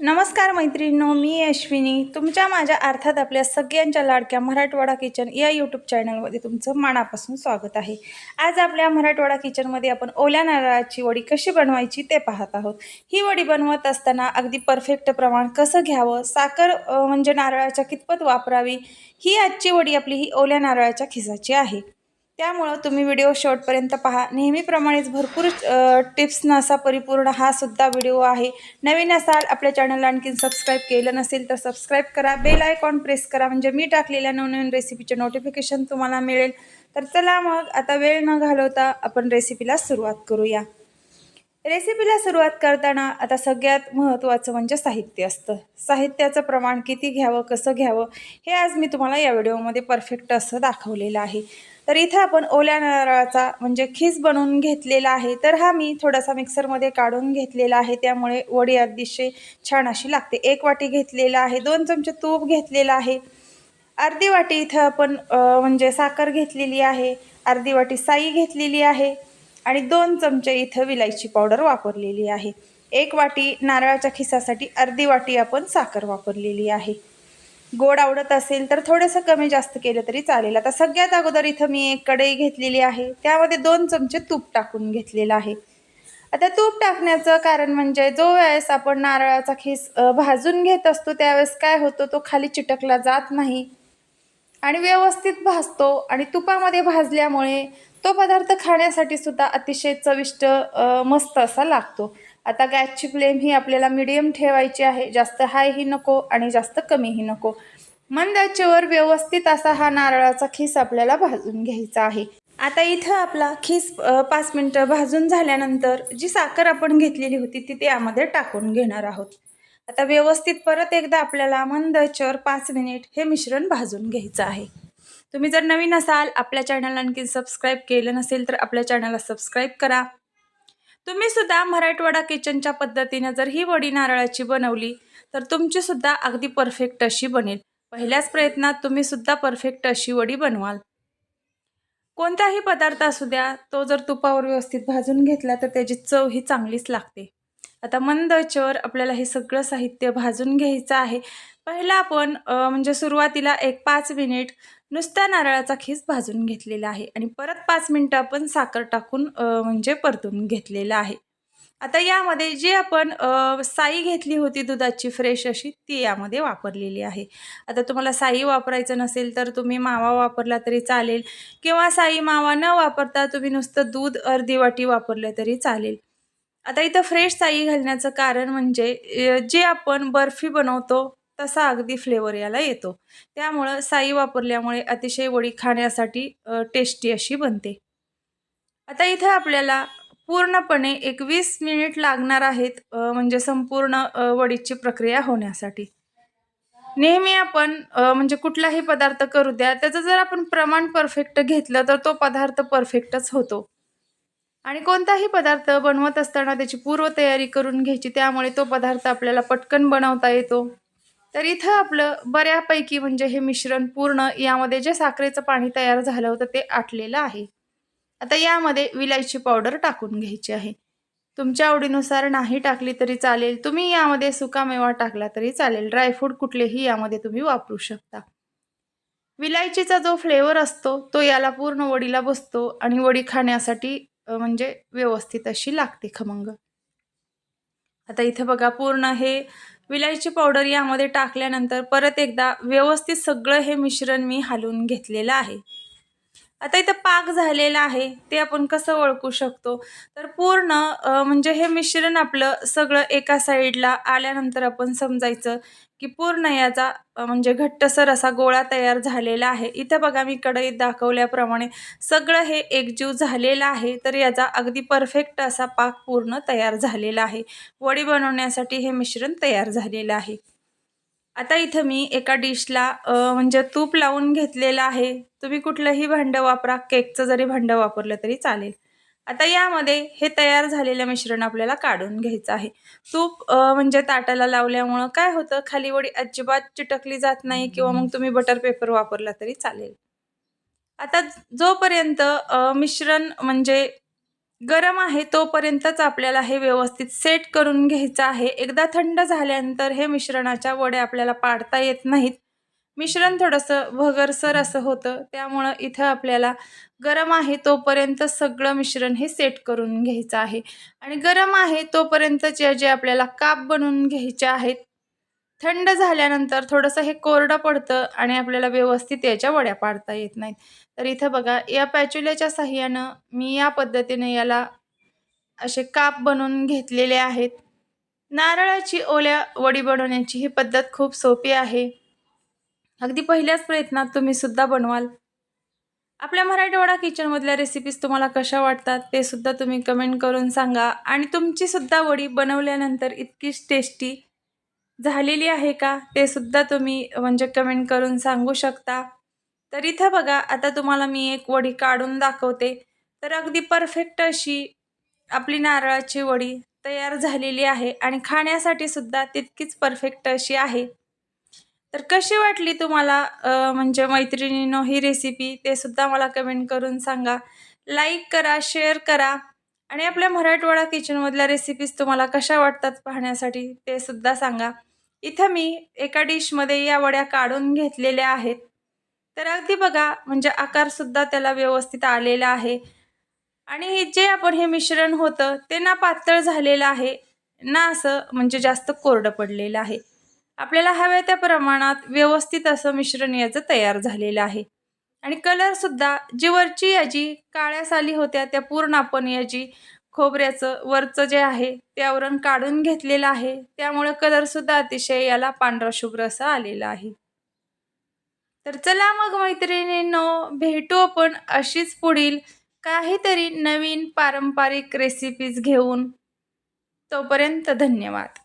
नमस्कार मैत्रिणींनो मी अश्विनी. तुमच्या माझ्या अर्थात आपल्या सगळ्यांच्या लाडक्या मराठवाडा किचन या यूट्यूब चॅनलमध्ये तुमचं मनापासून स्वागत आहे. आज आपल्या मराठवाडा किचनमध्ये आपण ओल्या नारळाची वडी कशी बनवायची ते पाहत आहोत. ही वडी बनवत असताना अगदी परफेक्ट प्रमाण कसं घ्यावं साखर म्हणजे नारळाच्या कितपत वापरावी ही आजची वडी आपली ही ओल्या नारळाच्या खिसाची आहे. त्यामुळं तुम्ही व्हिडिओ शेवटपर्यंत पहा. नेहमीप्रमाणेच भरपूर टिप्सना असा परिपूर्ण हा सुद्धा व्हिडिओ आहे. नवीन असाल आपल्या चॅनलला आणखीन सबस्क्राईब केलं नसेल तर सबस्क्राईब करा. बेल आयकॉन प्रेस करा. म्हणजे मी टाकलेल्या नवनवीन रेसिपीचे नोटिफिकेशन तुम्हाला मिळेल. तर चला मग आता वेळ न घालवता आपण रेसिपीला सुरुवात करूया. रेसिपीला सुरुवात करताना आता सगळ्यात महत्त्वाचं म्हणजे साहित्य असतं. साहित्याचं प्रमाण किती घ्यावं कसं घ्यावं हे आज मी तुम्हाला या व्हिडिओमध्ये परफेक्ट असं दाखवलेलं आहे. तर इथं आपण ओल्या नारळाचा म्हणजे खीस बनवून घेतलेला आहे. तर हा मी थोडासा मिक्सरमध्ये काढून घेतलेला आहे. त्यामुळे वडी अतिशय छान अशी लागते. एक वाटी घेतलेला आहे. दोन चमचे तूप घेतलेला आहे. अर्धी वाटी इथं आपण म्हणजे साखर घेतलेली आहे. अर्धी वाटी साई घेतलेली आहे. आणि दोन चमचे इथं विलायची पावडर वापरलेली आहे. एक वाटी नारळाच्या खिसासाठी अर्धी वाटी आपण साखर वापरलेली आहे. गोड आवडत असेल तर थोडंसं कमी जास्त केलं तरी चालेल. आता सगळ्यात अगोदर इथं मी एक कढई घेतलेली आहे. त्यामध्ये दोन चमचे तूप टाकून घेतलेलं आहे. आता तूप टाकण्याचं कारण म्हणजे जो वेळेस आपण नारळाचा खीस भाजून घेत असतो त्यावेळेस काय होतो तो खाली चिटकला जात नाही. आणि व्यवस्थित भाजतो आणि तुपामध्ये भाजल्यामुळे तो पदार्थ खाण्यासाठी सुद्धा अतिशय चविष्ट मस्त असा लागतो. आता गॅसची फ्लेम ही आपल्याला मिडियम ठेवायची आहे. जास्त हायही नको आणि जास्त कमीही नको. मंदाचेवर व्यवस्थित असा हा नारळाचा खीस आपल्याला भाजून घ्यायचा आहे. आता इथं आपला खीस पाच मिनटं भाजून झाल्यानंतर जी साखर आपण घेतलेली होती ती त्यामध्ये टाकून घेणार आहोत. आता व्यवस्थित परत एकदा आपल्याला मंद आचेवर पाच मिनिट हे मिश्रण भाजून घ्यायचं आहे. तुम्ही जर नवीन असाल आपल्या चॅनलला आणखी सबस्क्राईब केलं नसेल तर आपल्या चॅनलला सबस्क्राईब करा. तुम्ही सुद्धा मराठवाडा किचनच्या पद्धतीनं जर ही वडी नारळाची बनवली तर तुमची सुद्धा अगदी परफेक्ट अशी बनेल. पहिल्याच प्रयत्नात तुम्ही सुद्धा परफेक्ट अशी वडी बनवाल. कोणताही पदार्थ असू द्या तो जर तुपावर व्यवस्थित भाजून घेतला तर त्याची चव ही चांगलीच लागते. आता मंद आचेवर आपल्याला हे सगळं साहित्य भाजून घ्यायचं आहे. पहिला आपण म्हणजे सुरुवातीला एक पाच मिनिट नुसत्या नारळाचा खीस भाजून घेतलेला आहे आणि परत पाच मिनटं आपण साखर टाकून म्हणजे परतून घेतलेलं आहे. आता यामध्ये जी आपण साई घेतली होती दुधाची फ्रेश अशी ती यामध्ये वापरलेली आहे. आता तुम्हाला साई वापरायचं नसेल तर तुम्ही मावा वापरला तरी चालेल किंवा साई मावा न वापरता तुम्ही नुसतं दूध अर्धी वाटी वापरलं तरी चालेल. आता इथं फ्रेश साई घालण्याचं कारण म्हणजे जे आपण बर्फी बनवतो तसा अगदी फ्लेवर याला येतो. त्यामुळं साई वापरल्यामुळे अतिशय वडी खाण्यासाठी टेस्टी अशी बनते. आता इथं आपल्याला पूर्णपणे एक वीस मिनिट लागणार आहेत म्हणजे संपूर्ण वडीची प्रक्रिया होण्यासाठी. नेहमी आपण म्हणजे कुठलाही पदार्थ करू द्या त्याचं जर आपण प्रमाण परफेक्ट घेतलं तर तो पदार्थ परफेक्टच होतो. आणि कोणताही पदार्थ बनवत असताना त्याची पूर्वतयारी करून घ्यायची त्यामुळे तो पदार्थ आपल्याला पटकन बनवता येतो. तर इथं आपलं बऱ्यापैकी म्हणजे हे मिश्रण पूर्ण यामध्ये जे साखरेचं पाणी तयार झालं होतं ते आटलेलं आहे. आता यामध्ये विलायची पावडर टाकून घ्यायची आहे. तुमच्या आवडीनुसार नाही टाकली तरी चालेल. तुम्ही यामध्ये सुकामेवा टाकला तरी चालेल. ड्रायफ्रूट कुठलेही यामध्ये तुम्ही वापरू शकता. विलायचीचा जो फ्लेवर असतो तो याला पूर्ण वडीला बसतो आणि वडी खाण्यासाठी म्हणजे व्यवस्थित अशी लागते खमंग. आता इथे बघा पूर्ण हे विलायची पावडर यामध्ये टाकल्यानंतर परत एकदा व्यवस्थित सगळं हे मिश्रण मी हलवून घेतलेलं आहे. आता इथं पाक झालेला आहे ते आपण कसं ओळखू शकतो? तर पूर्ण म्हणजे हे मिश्रण आपलं सगळं एका साईडला आल्यानंतर आपण समजायचं की पूर्ण याचा म्हणजे घट्टसर असा गोळा तयार झालेला आहे. इथं बघा मी कढईत दाखवल्याप्रमाणे सगळं हे एकजीव झालेलं आहे तर याचा अगदी परफेक्ट असा पाक पूर्ण तयार झालेला आहे. वडी बनवण्यासाठी हे मिश्रण तयार झालेलं आहे. आता इथं मी एका डिशला म्हणजे तूप लावून घेतलेलं आहे. तुम्ही कुठलंही भांडं वापरा केकचं जरी भांडं वापरलं तरी चालेल. आता यामध्ये हे तयार झालेलं मिश्रण आपल्याला काढून घ्यायचं आहे. तूप म्हणजे ताटाला लावल्यामुळं काय होतं? खाली वडी अजिबात चिटकली जात नाही किंवा मग तुम्ही बटर पेपर वापरला तरी चालेल. आता जोपर्यंत मिश्रण म्हणजे गरम आहे तोपर्यंतच आपल्याला हे व्यवस्थित सेट करून घ्यायचं आहे. एकदा थंड झाल्यानंतर हे मिश्रणाच्या वड्या आपल्याला पाडता येत नाहीत. मिश्रण थोडंसं भगरसर असं होतं. त्यामुळं इथं आपल्याला गरम आहे तोपर्यंत सगळं मिश्रण हे सेट करून घ्यायचं आहे. आणि गरम आहे तोपर्यंतचे जे आपल्याला काप बनवून घ्यायचे आहेत थंड झाल्यानंतर थोडंसं हे कोरडं पडतं आणि आपल्याला व्यवस्थित याच्या वड्या पाडता येत नाहीत. तर इथं बघा या पॅच्युल्याच्या साह्यानं मी या पद्धतीने याला असे काप बनवून घेतलेले आहेत. नारळाची ओल्या वडी बनवण्याची ही पद्धत खूप सोपी आहे. अगदी पहिल्याच प्रयत्नात तुम्ही सुद्धा बनवाल. आपल्या मराठवाडा किचनमधल्या रेसिपीज तुम्हाला कशा वाटतात ते सुद्धा तुम्ही कमेंट करून सांगा. आणि तुमची सुद्धा वडी बनवल्यानंतर इतकीच टेस्टी झालेली आहे का? ते सुद्धा तुम्ही म्हणजे कमेंट करून सांगू शकता. तर इथं बघा आता तुम्हाला मी एक वडी काढून दाखवते. तर अगदी परफेक्ट अशी आपली नारळाची वडी तयार झालेली आहे आणि खाण्यासाठी सुद्धा तितकीच परफेक्ट अशी आहे. तर कशी वाटली तुम्हाला म्हणजे मैत्रिणीनो ही रेसिपी ते सुद्धा मला कमेंट करून सांगा. लाईक करा शेअर करा आणि आपल्या मराठवाडा किचनमधल्या रेसिपीज तुम्हाला कशा वाटतात पाहण्यासाठी ते सुद्धा सांगा. इथं मी एका डिशमध्ये या वड्या काढून घेतलेल्या आहेत. तर अगदी बघा म्हणजे आकारसुद्धा त्याला व्यवस्थित आलेला आहे. आणि जे आपण हे मिश्रण होतं ते ना पातळ झालेलं आहे. ना असं म्हणजे जास्त कोरडं पडलेलं आहे. आपल्याला हव्या त्या प्रमाणात व्यवस्थित असं मिश्रण याचं तयार झालेलं आहे. आणि कलरसुद्धा जी वरची याची काळ्या साली होत्या त्या पूर्ण आपण याची खोबऱ्याचं वरचं जे आहे ते आवरण काढून घेतलेलं आहे. त्यामुळे कलरसुद्धा अतिशय याला पांढरा शुभ्र असं आलेला आहे. तर चला मग मैत्रिणींनो भेटू आपण अशीच पुढील काहीतरी नवीन पारंपरिक रेसिपीज घेऊन. तोपर्यंत धन्यवाद.